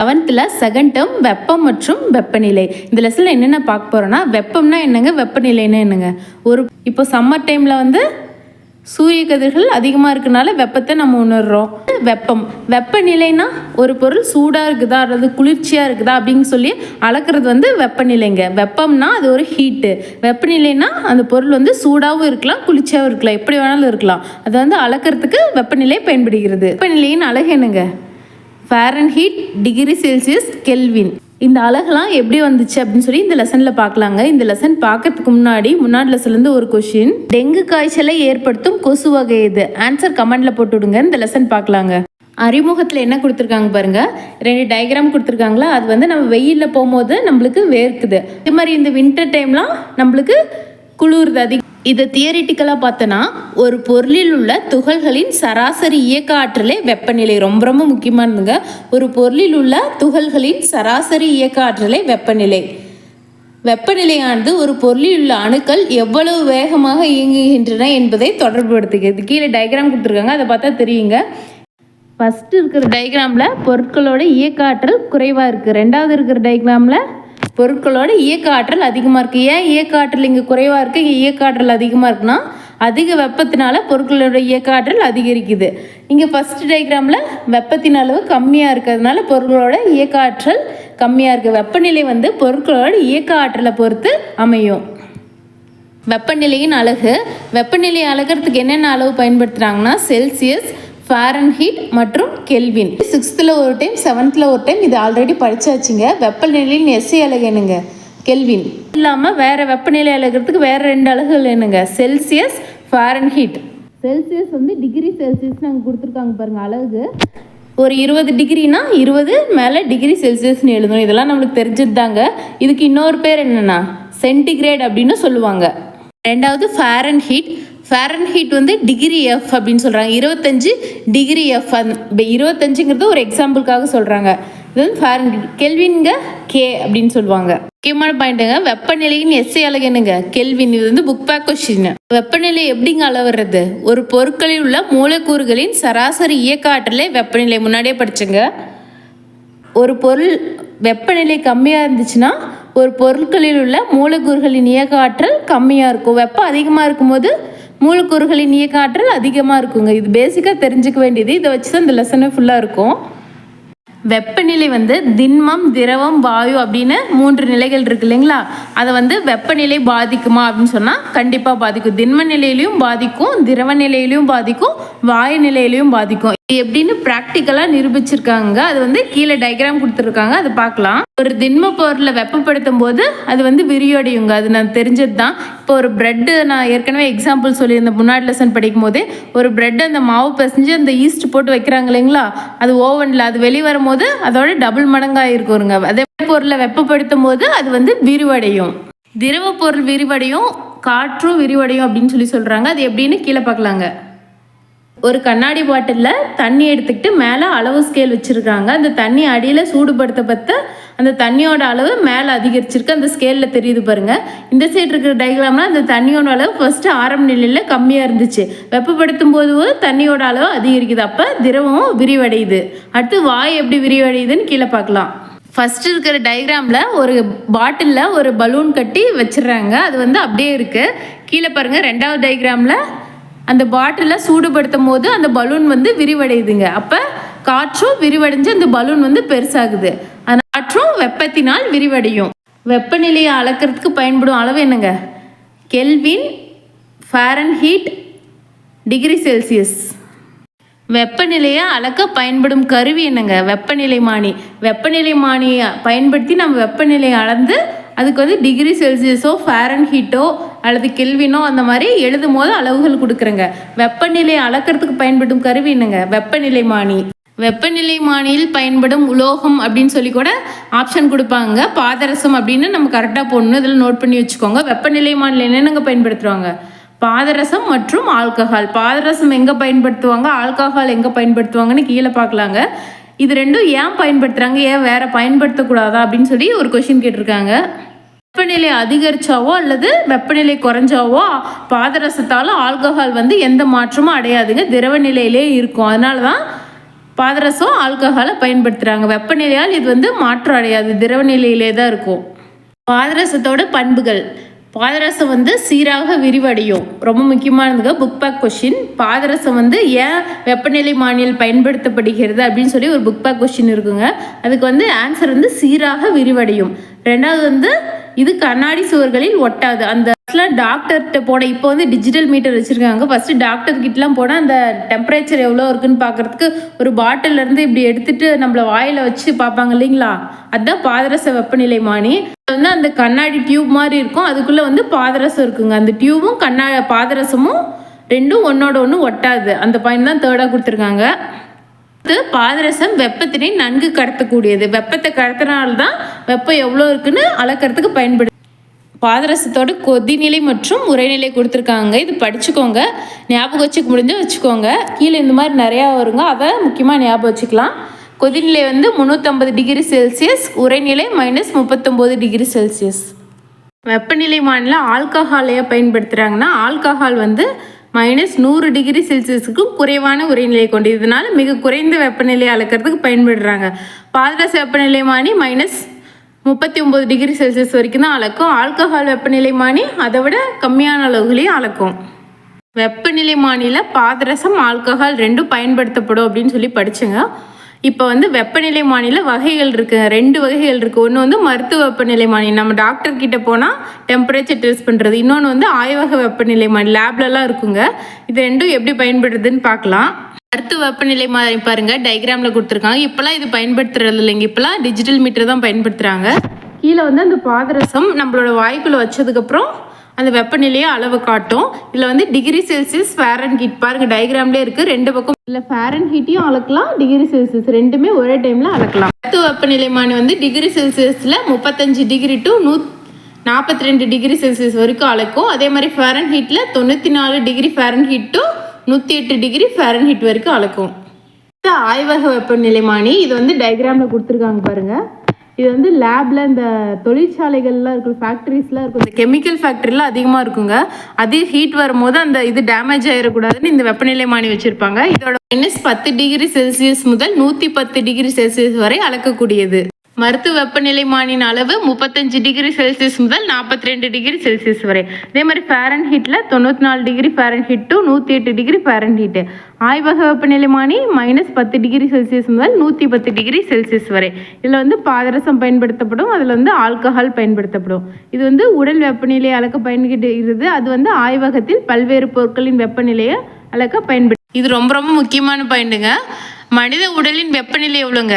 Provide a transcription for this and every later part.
லெவன்த்தில் second term வெப்பம் மற்றும் வெப்பநிலை. இந்த லெசனில் என்னென்ன பார்க்க போகிறோன்னா வெப்பம்னா என்னங்க வெப்பநிலைன்னா என்னங்க? ஒரு இப்போ சம்மர் டைமில் வந்து சூரிய கதிர்கள் அதிகமாக இருக்கனால வெப்பத்தை நம்ம உணர்றோம். வெப்பம். வெப்பநிலைனா ஒரு பொருள் சூடாக இருக்குதா அல்லது குளிர்ச்சியாக இருக்குதா அப்படின்னு சொல்லி அளக்கிறது வந்து வெப்பநிலைங்க. வெப்பம்னா அது ஒரு ஹீட்டு வெப்பநிலைனா அந்த பொருள் வந்து சூடாகவும் இருக்கலாம் குளிர்ச்சியாகவும் இருக்கலாம். எப்படி வேணாலும் இருக்கலாம். அதை வந்து அளக்கிறதுக்கு வெப்பநிலை பயன்படுகிறது. வெப்பநிலையின் அழகு என்னங்க? ஃபாரன்ஹீட் டிகிரி செல்சியஸ் கெல்வின் இந்த அழகெல்லாம் எப்படி வந்துச்சு அப்படின்னு சொல்லி இந்த லெசனில் பார்க்கலாங்க. இந்த லெசன் பார்க்கறதுக்கு முன்னாடி முன்னாடி லெசன்லேருந்து ஒரு கொஷின் டெங்கு காய்ச்சலை ஏற்படுத்தும் கொசு வகை இது ஆன்சர் கமெண்டில் போட்டு விடுங்க. இந்த லெசன் பார்க்கலாங்க. அறிமுகத்தில் என்ன கொடுத்துருக்காங்க பாருங்க. ரெண்டு டயக்ராம் கொடுத்துருக்காங்களா? அது வந்து நம்ம வெயிலில் போகும்போது நம்மளுக்கு வேர்க்குது. இது மாதிரி இந்த வின்டர் டைம்லாம் நம்மளுக்கு குளிருது அதிகம் இதை தியரிட்டிக்கலாக பார்த்தோன்னா ஒரு பொருளில் உள்ள துகள்களின் சராசரி இயக்க ஆற்றலே வெப்பநிலை. ரொம்ப ரொம்ப முக்கியமானதுங்க ஒரு பொருளில் உள்ள துகள்களின் சராசரி இயக்க ஆற்றலே வெப்பநிலை. வெப்பநிலையானது ஒரு பொருளில் உள்ள அணுக்கள் எவ்வளவு வேகமாக இயங்குகின்றன என்பதை தொடர்புபடுத்துகிறது. கீழே டயக்ராம் கொடுத்துருக்காங்க. அதை பார்த்தா தெரியுங்க. ஃபஸ்ட்டு இருக்கிற டயக்ராமில் பொருட்களோட இயக்க ஆற்றல் குறைவாக இருக்குது ரெண்டாவது இருக்கிற டயக்ராமில் பொருட்களோட இயக்க ஆற்றல் அதிகமாக இருக்குது ஏன் இயக்க ஆற்றல் இங்கே குறைவாக இருக்குது இங்கே இயக்க ஆற்றல் அதிகமாக இருக்குன்னா அதிக வெப்பத்தினால பொருட்களோட இயக்க ஆற்றல் அதிகரிக்குது. இங்கே ஃபஸ்ட் டயக்ராமில் வெப்பத்தின் அளவு கம்மியாக இருக்கிறதுனால பொருட்களோட இயக்க ஆற்றல் கம்மியாக இருக்குது வெப்பநிலை வந்து பொருட்களோட இயக்க ஆற்றலை பொறுத்து அமையும். வெப்பநிலையின் அழகு. வெப்பநிலை அளக்கிறதுக்கு என்னென்ன அளவு பயன்படுத்துகிறாங்கன்னா செல்சியஸ் ஃபாரன்ஹீட் மற்றும் கெல்வின் சிக்ஸ்த்தில் ஒரு டைம் செவன்த்தில் ஒரு டைம் இது ஆல்ரெடி படித்தாச்சுங்க வெப்பநிலையின் எஸ்ஐ அழகு என்னங்க? கெல்வின் இல்லாமல் வேறு வெப்பநிலை அழகிறதுக்கு வேறு ரெண்டு அழகுகள் என்னங்க? செல்சியஸ் ஃபாரன்ஹீட் செல்சியஸ் வந்து டிகிரி செல்சியஸ் நாங்கள் கொடுத்துருக்காங்க பாருங்கள் அழகு ஒரு இருபது டிகிரினா இருபது மேலே டிகிரி செல்சியஸ்னு எழுதணும். இதெல்லாம் நம்மளுக்கு தெரிஞ்சது தாங்க இதுக்கு இன்னொரு பேர் என்னென்னா சென்டிகிரேட் அப்படின்னு சொல்லுவாங்க. ரெண்டாவது ஃபேரன் ஹீட் ஃபேரன்ஹீட் வந்து டிகிரி எஃப் அப்படின்னு சொல்கிறாங்க இருபத்தஞ்சு டிகிரி எஃப் இப்போ இருபத்தஞ்சுங்கிறது ஒரு எக்ஸாம்பிளுக்காக சொல்கிறாங்க இது வந்து ஃபேரன் கெல்வின்ங்க கே அப்படின்னு சொல்லுவாங்க. முக்கியமான பாயிண்ட்டுங்க வெப்பநிலையின் எஸ்ஐ அழகு என்னங்க? கெல்வின் இது வந்து புக் பேக் கொஸ்டின் வெப்பநிலை எப்படிங்க அளவுறது ஒரு பொருட்களில் உள்ள மூலக்கூறுகளின் சராசரி இயக்க ஆற்றலே வெப்பநிலை முன்னாடியே படிச்சுங்க. ஒரு பொருள் வெப்பநிலை கம்மியாக இருந்துச்சுன்னா ஒரு பொருட்களில் உள்ள மூலக்கூறுகளின் இயக்க ஆற்றல் கம்மியாக இருக்கும். வெப்பம் அதிகமாக இருக்கும்போது மூலக்கூறுகளின் இயக்க ஆற்றல் அதிகமாக இருக்குங்க. இது பேசிக்காக தெரிஞ்சுக்க வேண்டியது. இதை வச்சு தான் இந்த லெசனே ஃபுல்லாக இருக்கும். வெப்பநிலை வந்து திண்மம் திரவம் வாயு அப்படின்னு மூன்று நிலைகள் இருக்கு இல்லைங்களா? அதை வந்து வெப்பநிலை பாதிக்குமா அப்படின்னு சொன்னால் கண்டிப்பாக பாதிக்கும். திண்ம நிலையிலையும் பாதிக்கும் திரவ நிலையிலையும் பாதிக்கும் வாயு நிலையிலையும் பாதிக்கும். எப்படின்னு ப்ராக்டிக்கலாக நிரூபிச்சிருக்காங்க. அது வந்து கீழே டயக்ராம் கொடுத்துருக்காங்க. அதை பார்க்கலாம். ஒரு திண்ம பொருளை வெப்பப்படுத்தும் போது அது வந்து விரியோடையுங்க அது நான் தெரிஞ்சது தான் இப்போ ஒரு பிரெட்டு நான் ஏற்கனவே எக்ஸாம்பிள் சொல்லியிருந்தேன். முன்னாடி லெசன் படிக்கும் போது ஒரு பிரெட் அந்த மாவு பசைஞ்சு அந்த ஈஸ்ட் போட்டு வைக்கிறாங்க இல்லைங்களா? அது ஓவனில் அது வெளியே வரும்போது அதோட டபுள் மடங்காக இருக்குங்க. அதே பொருளை வெப்பப்படுத்தும் போது அது வந்து விரிவடையும். திரவ பொருள் விரிவடையும் காற்றும் விரிவடையும் அப்படின்னு சொல்லி சொல்கிறாங்க அது எப்படின்னு கீழே பார்க்கலாங்க. ஒரு கண்ணாடி பாட்டிலில் தண்ணி எடுத்துக்கிட்டு மேலே அளவு ஸ்கேல் வச்சுருக்காங்க. அந்த தண்ணி அடியில் சூடுபடுத்தப்பட்ட அந்த தண்ணியோட அளவு மேலே அதிகரிச்சிருக்கு. அந்த ஸ்கேலில் தெரியுது பாருங்கள் இந்த சைடு இருக்கிற டயக்ராம்னா அந்த தண்ணியோட அளவு ஃபஸ்ட்டு ஆரம்ப நிலையில் கம்மியாக இருந்துச்சு. வெப்பப்படுத்தும் போது தண்ணியோட அளவு அதிகரிக்குது. அப்போ திரவம் விரிவடையுது. அடுத்து வாய் எப்படி விரிவடையுதுன்னு கீழே பார்க்கலாம். ஃபஸ்ட்டு இருக்கிற டயக்ராமில் ஒரு பாட்டிலில் ஒரு பலூன் கட்டி வச்சிடுறாங்க. அது வந்து அப்படியே இருக்குது கீழே பாருங்கள் ரெண்டாவது டயக்ராமில் அந்த பாட்டிலில் சூடுபடுத்தும் போது அந்த பலூன் வந்து விரிவடையுதுங்க. அப்போ காற்றும் விரிவடைஞ்சு அந்த பலூன் வந்து பெருசாகுது. அந்த காற்றும் வெப்பத்தினால் விரிவடையும். வெப்பநிலையை அளக்கிறதுக்கு பயன்படும் அளவு என்னங்க? Kelvin Fahrenheit degree Celsius. வெப்பநிலையை அளக்க பயன்படும் கருவி என்னங்க? வெப்பநிலை மானி. வெப்பநிலை மானியை பயன்படுத்தி நம்ம வெப்பநிலையை அளந்து அதுக்கு வந்து டிகிரி செல்சியஸோ ஃபேரன் ஹீட்டோ அல்லது கெல்வினோ அந்த மாதிரி எழுதும் போது அளவுகள் கொடுக்குறேங்க. வெப்பநிலையை அளக்கிறதுக்கு பயன்படும் கருவி என்னங்க? வெப்பநிலை மானி வெப்பநிலை மானியில் பயன்படும் உலோகம் அப்படின்னு சொல்லி கூட ஆப்ஷன் கொடுப்பாங்க. பாதரசம் அப்படின்னு நம்ம கரெக்டாக போடணும். இதில் நோட் பண்ணி வச்சுக்கோங்க. வெப்பநிலை மானியில் என்னென்னங்க பயன்படுத்துவாங்க? பாதரசம் மற்றும் ஆல்கஹால் பாதரசம் எங்கே பயன்படுத்துவாங்க? ஆல்கஹால் எங்கே பயன்படுத்துவாங்கன்னு கீழே பார்க்கலாங்க. இது ரெண்டும் ஏன் பயன்படுத்துகிறாங்க ஏன் வேறு பயன்படுத்தக்கூடாதா அப்படின்னு சொல்லி ஒரு கொஷின் கேட்டிருக்காங்க. வெப்பநிலை அதிகரிச்சாவோ அல்லது வெப்பநிலை குறைஞ்சாவோ பாதரசத்தால் ஆல்கஹால் வந்து எந்த மாற்றமும் அடையாதுங்க. திரவ நிலையிலே இருக்கும். அதனால தான் பாதரசம் ஆல்கஹாலை பயன்படுத்துகிறாங்க வெப்பநிலையால் இது வந்து மாற்றம் அடையாது. திரவ நிலையிலே தான் இருக்கும். பாதரசத்தோட பண்புகள். பாதரசம் வந்து சீராக விரிவடையும். ரொம்ப முக்கியமானதுங்க புக் பேக் கொஷின் பாதரசம் வந்து ஏன் வெப்பநிலை மானியல் பயன்படுத்தப்படுகிறது அப்படின்னு சொல்லி ஒரு புக் பேக் கொஷின் இருக்குங்க. அதுக்கு வந்து ஆன்சர் வந்து சீராக விரிவடையும். ரெண்டாவது வந்து இது கண்ணாடி சுவர்களில் ஒட்டாது. அந்த டாக்டர்கிட்ட போட இப்போ வந்து டிஜிட்டல் மீட்டர் வச்சுருக்காங்க. ஃபஸ்ட்டு டாக்டர் கிட்டலாம் போனால் அந்த டெம்பரேச்சர் எவ்வளோ இருக்குன்னு பார்க்குறதுக்கு ஒரு பாட்டிலேருந்து இப்படி எடுத்துட்டு நம்மள வாயில் வச்சு பார்ப்பாங்க இல்லைங்களா? அதுதான் பாதரச வெப்பநிலை மானி வந்து அந்த கண்ணாடி டியூப் மாதிரி இருக்கும். அதுக்குள்ளே வந்து பாதரசம் இருக்குங்க. அந்த டியூபும் கண்ணா பாதரசமும் ரெண்டும் ஒன்றோட ஒன்று ஒட்டாது. அந்த பாயிண்ட் தான் தேர்டாக கொடுத்துருக்காங்க. பாதரசம் வெப்பத்தினை நன்கு கடத்தக்கூடியது. வெப்பத்தை கடத்தினால்தான் வெப்பம் எவ்வளோ இருக்குன்னு அளக்கிறதுக்கு பயன்படுது பாதரசத்தோட கொதிநிலை மற்றும் உரைநிலை கொடுத்துருக்காங்க. இது படிச்சுக்கோங்க. ஞாபகம் வச்சுக்க முடிஞ்சா வச்சுக்கோங்க. கீழே இந்த மாதிரி நிறையா வருங்க. அதை முக்கியமாக ஞாபகம் வச்சுக்கலாம். கொதிநிலை வந்து முந்நூற்றம்பது டிகிரி செல்சியஸ் உரைநிலை மைனஸ் முப்பத்தொம்போது டிகிரி செல்சியஸ். வெப்பநிலை மாநில ஆல்கஹாலையாக பயன்படுத்துகிறாங்கன்னா ஆல்கஹால் வந்து மைனஸ் நூறு டிகிரி செல்சியஸுக்கும் குறைவான உரைநிலை கொண்டு இதனால் மிக குறைந்த வெப்பநிலையை அளக்கிறதுக்கு பயன்படுறாங்க. பாதரச வெப்பநிலை மானி மைனஸ் முப்பத்தி ஒம்பது டிகிரி செல்சியஸ் வரைக்கும் தான் அளக்கும். ஆல்கஹால் வெப்பநிலை மானி அதை விட கம்மியான அளவுகளையும் அளக்கும். வெப்பநிலை மானில பாதரசம் ஆல்கஹால் ரெண்டும் பயன்படுத்தப்படும் அப்படின்னு சொல்லி படிச்சுங்க. இப்போ வந்து வெப்பநிலை மாநில வகைகள் இருக்குது ரெண்டு வகைகள் இருக்குது ஒன்று வந்து மருத்துவ வெப்பநிலை மானி நம்ம டாக்டர் கிட்ட போனால் டெம்பரேச்சர் டெஸ்ட் பண்ணுறது இன்னொன்று வந்து ஆய்வக வெப்பநிலை மானி லேப்லலாம் இருக்குங்க. இது ரெண்டும் எப்படி பயன்படுதுன்னு பார்க்கலாம். மருத்துவ வெப்பநிலை மாதிரி பாருங்க. டயக்ராமில் கொடுத்துருக்காங்க. இப்போலாம் இது பயன்படுத்துறது இல்லைங்க. இப்போலாம் டிஜிட்டல் மீட்டர் தான் பயன்படுத்துகிறாங்க கீழே வந்து அந்த பாதரசம் நம்மளோட வாய்க்குள்ளே வச்சதுக்கப்புறம் அந்த வெப்பநிலையை அளவு காட்டும். இதில் வந்து டிகிரி செல்சியஸ் ஃபேரன் ஹீட் பாருங்கள் டயக்ராம்லேயே இருக்குது ரெண்டு பக்கம் இல்லை ஃபேரன் ஹீட்டையும் அளக்கலாம் டிகிரி செல்சியஸ் ரெண்டுமே ஒரே டைமில் அளக்கலாம். மருத்துவ வெப்பநிலைமானி வந்து டிகிரி செல்சியஸில் முப்பத்தஞ்சு டிகிரி டு நூ நாற்பத்தி ரெண்டு டிகிரி செல்சியஸ் வரைக்கும் அளக்கும். அதே மாதிரி ஃபேரன் ஹீட்டில் தொண்ணூற்றி நாலு டிகிரி ஃபேரன் ஹீட் டு நூற்றி எட்டு டிகிரி ஃபேரன் ஹீட் வரைக்கும் அளக்கும். இது ஆய்வக வெப்பநிலைமானி இது வந்து டயக்ராமில் கொடுத்துருக்காங்க பாருங்கள் இது வந்து லேபில் இந்த தொழிற்சாலைகள்லாம் இருக்கும் ஃபேக்ட்ரிஸ்லாம் இருக்கும் இந்த கெமிக்கல் ஃபேக்ட்ரிலாம் அதிகமாக இருக்குங்க. அதே ஹீட் வரும்போது அந்த இது டேமேஜ் ஆகிடக்கூடாதுன்னு இந்த வெப்பநிலை மாணி வச்சுருப்பாங்க. இதோட மைனஸ் பத்து டிகிரி செல்சியஸ் முதல் நூற்றி பத்து டிகிரி செல்சியஸ் வரை அளக்கக்கூடியது. மருத்துவ வெப்பநிலைமானின் அளவு முப்பத்தஞ்சு டிகிரி செல்சியஸ் முதல் நாற்பத்தி ரெண்டு டிகிரி செல்சியஸ் வரை. அதே மாதிரி ஃபேரன் ஹீட்டில் தொண்ணூற்றி நாலு டிகிரி ஃபேரன் ஹீட் டு நூற்றி எட்டு டிகிரி ஃபேரன் ஹீட்டு ஆய்வக வெப்பநிலைமானி மைனஸ் பத்து டிகிரி செல்சியஸ் முதல் நூற்றி பத்து டிகிரி செல்சியஸ் வரை. இதில் வந்து பாதரசம் பயன்படுத்தப்படும் அதில் வந்து ஆல்கஹால் பயன்படுத்தப்படும். இது வந்து உடல் வெப்பநிலையை அளக்க பயன்படுகிறது. அது வந்து ஆய்வகத்தில் பல்வேறு பொருட்களின் வெப்பநிலையை அளக்க பயன்படு இது ரொம்ப ரொம்ப முக்கியமான பாயிண்ட்டுங்க மனித உடலின் வெப்பநிலை எவ்வளோங்க?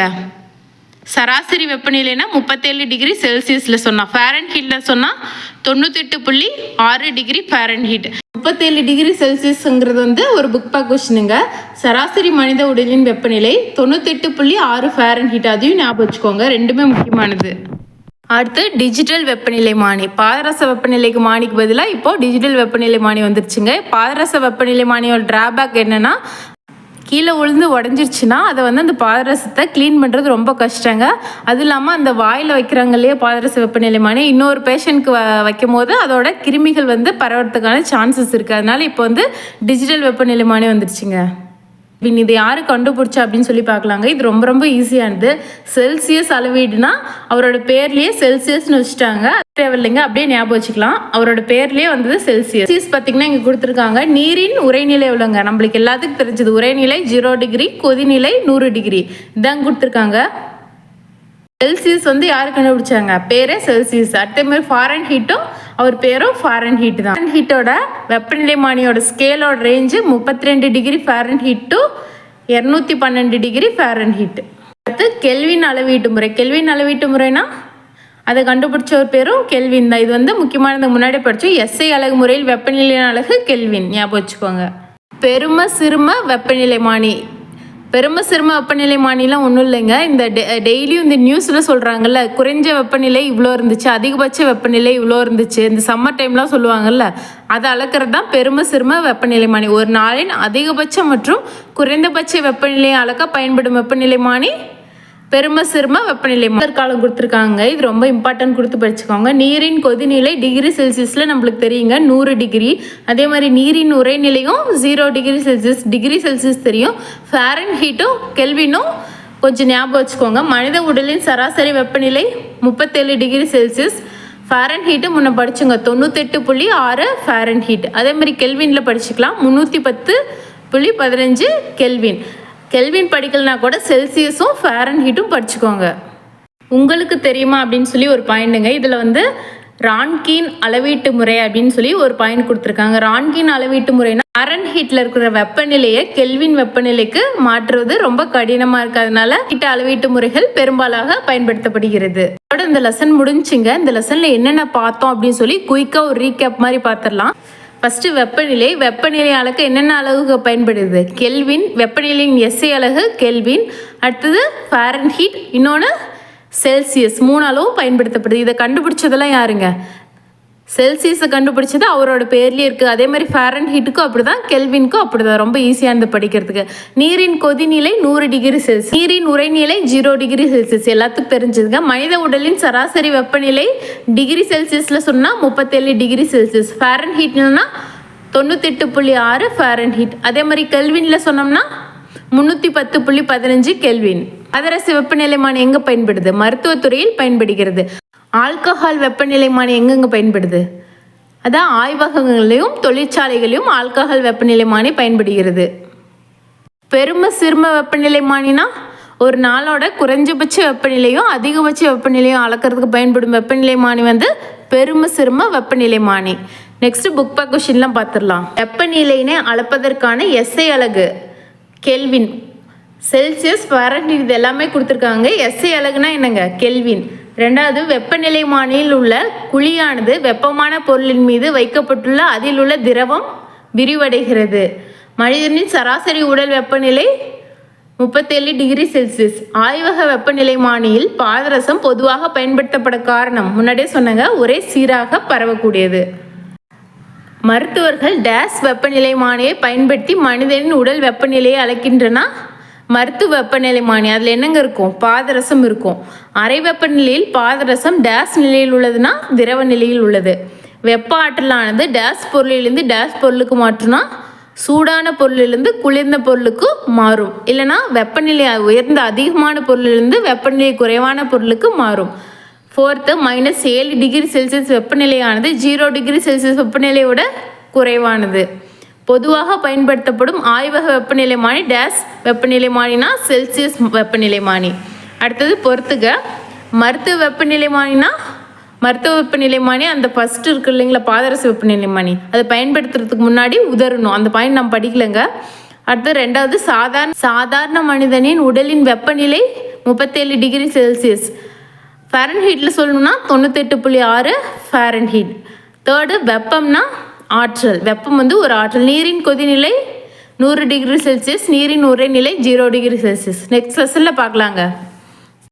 சராசரி வெப்பநிலைனா முப்பத்தேழு டிகிரி செல்சியஸில் சொன்னால் ஃபேரன் ஹீட்டில் சொன்னால் தொண்ணூத்தெட்டு புள்ளி ஆறு டிகிரி ஃபேரன் ஹீட் முப்பத்தேழு டிகிரி செல்சியஸ்ங்கிறது வந்து ஒரு புக் பா கொஷினுங்க சராசரி மனித உடலின் வெப்பநிலை தொண்ணூத்தெட்டு புள்ளி ஆறு ஃபேரன் ஹீட் அதையும் ஞாபகம் வச்சுக்கோங்க. ரெண்டுமே முக்கியமானது. அடுத்து டிஜிட்டல் வெப்பநிலை மானி. பாதரச வெப்பநிலைக்கு மானிக்கு பதிலாக இப்போ டிஜிட்டல் வெப்பநிலை மானி வந்துருச்சுங்க. பாதரச வெப்பநிலை மானியோட ட்ராபேக் என்னென்னா கீழே விழுந்து உடஞ்சிருச்சுன்னா அதை வந்து அந்த பாதரசத்தை க்ளீன் பண்ணுறது ரொம்ப கஷ்டங்க. அது இல்லாமல் அந்த வாயில் வைக்கிறாங்க இல்லையா பாதரச வெப்பநிலைமானி இன்னொரு பேஷண்ட்க்கு வ வைக்கும் போது அதோட கிருமிகள் வந்து பரவறதுக்கான சான்சஸ் இருக்குது அதனால இப்போ வந்து டிஜிட்டல் வெப்பநிலைமானே வந்துருச்சுங்க. பின் இது யார் கண்டுபிடிச்சா அப்படின்னு சொல்லி பார்க்கலாங்க. இது ரொம்ப ரொம்ப ஈஸியானது செல்சியஸ் அளவீடுனா அவரோட பேர்லேயே செல்சியஸ்னு வச்சுட்டாங்க. தேவையில்லைங்க. அப்படியே ஞாபகம் வச்சுக்கலாம். அவரோட பேர்லேயே வந்தது செல்சியஸ் செல்சியஸ் பார்த்தீங்கன்னா இங்கே கொடுத்துருக்காங்க. நீரின் உரைநிலை எவ்வளோங்க? நம்மளுக்கு எல்லாத்துக்கும் தெரிஞ்சது. உரைநிலை ஜீரோ டிகிரி கொதிநிலை நூறு டிகிரி இதாங்க கொடுத்துருக்காங்க. செல்சியஸ் வந்து யார் கண்டுபிடிச்சாங்க? பேரே செல்சியஸ் அடுத்த மாதிரி ஃபாரன் ஹீட்டும் அவர் பேரும் ஃபாரன் ஹீட் தான். ஃபாரன் ஹீட்டோட வெப்பநிலை மானியோட ஸ்கேலோட ரேஞ்சு முப்பத்தி ரெண்டு டிகிரி ஃபாரன் ஹீட் டு இரநூத்தி பன்னெண்டு டிகிரி ஃபாரன் ஹீட் அடுத்து கெல்வின் அளவீட்டு முறை. கெல்வின் அளவீட்டு முறைனா? அதை கண்டுபிடிச்ச ஒரு பேரும் கெல்வின் தான். இது வந்து முக்கியமானது முன்னாடி படித்தோம் எஸ்ஐ அழகு முறையில் வெப்பநிலையின் அழகு கெல்வின் ஞாபகம் வச்சுக்கோங்க. பெரும சிறும வெப்பநிலைமானி. பெரும சிறும வெப்பநிலை மானிலாம் ஒன்றும் இல்லைங்க. இந்த டெய்லியும் இந்த நியூஸில் சொல்கிறாங்கல்ல குறைஞ்ச வெப்பநிலை இவ்வளோ இருந்துச்சு அதிகபட்ச வெப்பநிலை இவ்வளோ இருந்துச்சு இந்த சம்மர் டைம்லாம் சொல்லுவாங்கல்ல அதை அளக்கிறது தான் பெரும சிறும வெப்பநிலை மானி. ஒரு நாளின் அதிகபட்ச மற்றும் குறைந்தபட்ச வெப்பநிலையை அளக்க பயன்படும் வெப்பநிலை மானி பெரும சிறும வெப்பநிலை காலம் கொடுத்துருக்காங்க. இது ரொம்ப இம்பார்ட்டன்ட் கொடுத்து படிச்சுக்கோங்க. நீரின் கொதிநிலை டிகிரி செல்சியஸில் நம்மளுக்கு தெரியுங்க. நூறு டிகிரி. அதே மாதிரி நீரின் உரைநிலையும் zero degree Celsius degree Celsius தெரியும். ஃபேரன் ஹீட்டும் கெல்வினும் கொஞ்சம் ஞாபகம் வச்சுக்கோங்க. மனித உடலின் சராசரி வெப்பநிலை முப்பத்தேழு டிகிரி செல்சியஸ். ஃபேரன் ஹீட்டு முன்ன படிச்சுங்க. தொண்ணூத்தெட்டு புள்ளி ஆறு ஃபேரன் ஹீட் அதே மாதிரி கெல்வினில் படிச்சுக்கலாம். முந்நூற்றி பத்து புள்ளி பதினஞ்சு கெல்வின் கெல்வின் படிக்கலனா கூட செல்சியஸும் ஃபேரன் ஹீட்டும் படிச்சுக்கோங்க. உங்களுக்கு தெரியுமா அப்படின்னு சொல்லி ஒரு பாயிண்ட்டுங்க இதில் வந்து ரான்கீன் அளவீட்டு முறை அப்படின்னு சொல்லி ஒரு பாயிண்ட் கொடுத்துருக்காங்க. ரான்கீன் அளவீட்டு முறைனா அரன் ஹீட்டில் இருக்கிற வெப்பநிலையை கெல்வின் வெப்பநிலைக்கு மாற்றுவது ரொம்ப கடினமாக இருக்கிறதுனால ஹீட் அளவீட்டு முறைகள் பெரும்பாலாக பயன்படுத்தப்படுகிறது. அதோட இந்த லெசன் முடிஞ்சுங்க. இந்த லெசனில் என்னென்ன பார்த்தோம் அப்படின்னு சொல்லி குயிக்காக ஒரு ரீகேப் மாதிரி பார்த்துடலாம். ஃபஸ்ட்டு வெப்பநிலை வெப்பநிலை அளக்க என்னென்ன அளவுக்கு பயன்படுது? கெல்வின் வெப்பநிலையின் எஸ்ஐ அழகு கெல்வின் அடுத்தது ஃபேரன் ஹீட் இன்னொன்று செல்சியஸ் மூணு அளவும் பயன்படுத்தப்படுது. இதை கண்டுபிடிச்சதெல்லாம் யாருங்க? செல்சியஸை கண்டுபிடிச்சது அவரோட பேர்லேயே இருக்குது அதே மாதிரி ஃபேரன் ஹீட்டுக்கும் அப்படி தான் கெல்வின்க்கும் அப்படி தான் ரொம்ப ஈஸியாக இருந்து படிக்கிறதுக்கு. நீரின் கொதிநிலை நூறு டிகிரி செல்சியஸ் நீரின் உரைநிலை ஜீரோ டிகிரி செல்சியஸ் எல்லாத்துக்கும் தெரிஞ்சதுங்க. மனித உடலின் சராசரி வெப்பநிலை டிகிரி செல்சியஸில் சொன்னால் முப்பத்தேழு டிகிரி செல்சியஸ் ஃபேரன் ஹீட்னா தொண்ணூத்தெட்டு புள்ளி ஆறு ஃபேரன் ஹீட் அதே மாதிரி கெல்வினில் சொன்னோம்னா முந்நூற்றி பத்து புள்ளி பதினஞ்சு கெல்வின் அதரசு வெப்பநிலைமான எங்கே பயன்படுது? மருத்துவத்துறையில் பயன்படுகிறது. ஆல்கஹால் வெப்பநிலைமானி எங்கெங்கே பயன்படுது? அதான் ஆய்வகங்களையும் தொழிற்சாலைகளையும் ஆல்கஹால் வெப்பநிலைமானி பயன்படுகிறது. பெரும சிறும வெப்பநிலைமானினா ஒரு நாளோட குறைஞ்சபட்ச வெப்பநிலையும் அதிகபட்ச வெப்பநிலையும் அளக்கிறதுக்கு பயன்படும் வெப்பநிலைமானி வந்து பெரும சிறும வெப்பநிலைமானி நெக்ஸ்ட் புக் பா கொஷின்லாம் பார்த்துடலாம் வெப்பநிலையினை அளப்பதற்கான எஸ்ஐ அலகு. கெல்வின். செல்சியஸ் ஃபாரன்ஹீட் இது எல்லாமே கொடுத்துருக்காங்க. எஸ்ஐ அலகுனா என்னங்க? கெல்வின். ரெண்டாவது வெப்பநிலைமானியில் உள்ள குழியானது வெப்பமான பொருளின் மீது வைக்கப்பட்டுள்ள அதில் உள்ள திரவம் விரிவடைகிறது. மனிதனின் சராசரி உடல் வெப்பநிலை முப்பத்தேழு டிகிரி செல்சியஸ். ஆய்வக வெப்பநிலைமானியில் பாதரசம் பொதுவாக பயன்படுத்தப்பட காரணம். முன்னாடியே சொன்னாங்க ஒரே சீராக பரவக்கூடியது. மருத்துவர்கள் டேஸ் வெப்பநிலைமானியை பயன்படுத்தி மனிதனின் உடல் வெப்பநிலையை மருத்துவ வெப்பநிலை மானி. அதில் என்னங்க இருக்கும்? பாதரசம் இருக்கும். அரை வெப்பநிலையில் பாதரசம் டேஸ் நிலையில் உள்ளதுன்னா திரவ நிலையில் உள்ளது. வெப்ப ஆற்றலானது டேஸ் பொருளிலிருந்து டேஸ் பொருளுக்கு மாற்றினா சூடான பொருளிலிருந்து குளிர்ந்த பொருளுக்கு மாறும். இல்லைனா வெப்பநிலை உயர்ந்த அதிகமான பொருளிலிருந்து வெப்பநிலை குறைவான பொருளுக்கு மாறும். ஃபோர்த்து மைனஸ் ஏழு டிகிரி செல்சியஸ் வெப்பநிலையானது ஜீரோ டிகிரி செல்சியஸ் வெப்பநிலையோட குறைவானது. பொதுவாக பயன்படுத்தப்படும் ஆய்வக வெப்பநிலைமானி டேஸ் வெப்பநிலைமானினா செல்சியஸ் வெப்பநிலைமானி. அடுத்தது பொறுத்துக. மருத்துவ வெப்பநிலைமானினா மருத்துவ வெப்பநிலைமானி அந்த ஃபஸ்ட்டு இருக்கு இல்லைங்களா பாதரச வெப்பநிலைமானி. அதை பயன்படுத்துறதுக்கு முன்னாடி உதறணும். அந்த பாயிண்ட் நம்ம படிக்கலைங்க. அடுத்து ரெண்டாவது சாதாரண சாதாரண மனிதனின் உடலின் வெப்பநிலை முப்பத்தேழு டிகிரி செல்சியஸ். ஃபேரன் ஹீட்டில் சொல்லணும்னா தொண்ணூத்தெட்டு புள்ளி ஆறு ஃபேரன்ஹீட் தேர்டு வெப்பம்னா ஆற்றல். வெப்பம் வந்து ஒரு ஆற்றல். நீரின் கொதிநிலை நூறு டிகிரி செல்சியஸ் நீரின் உரைநிலை ஜீரோ டிகிரி செல்சியஸ். நெக்ஸ்ட் லெசனில் பார்க்கலாங்க.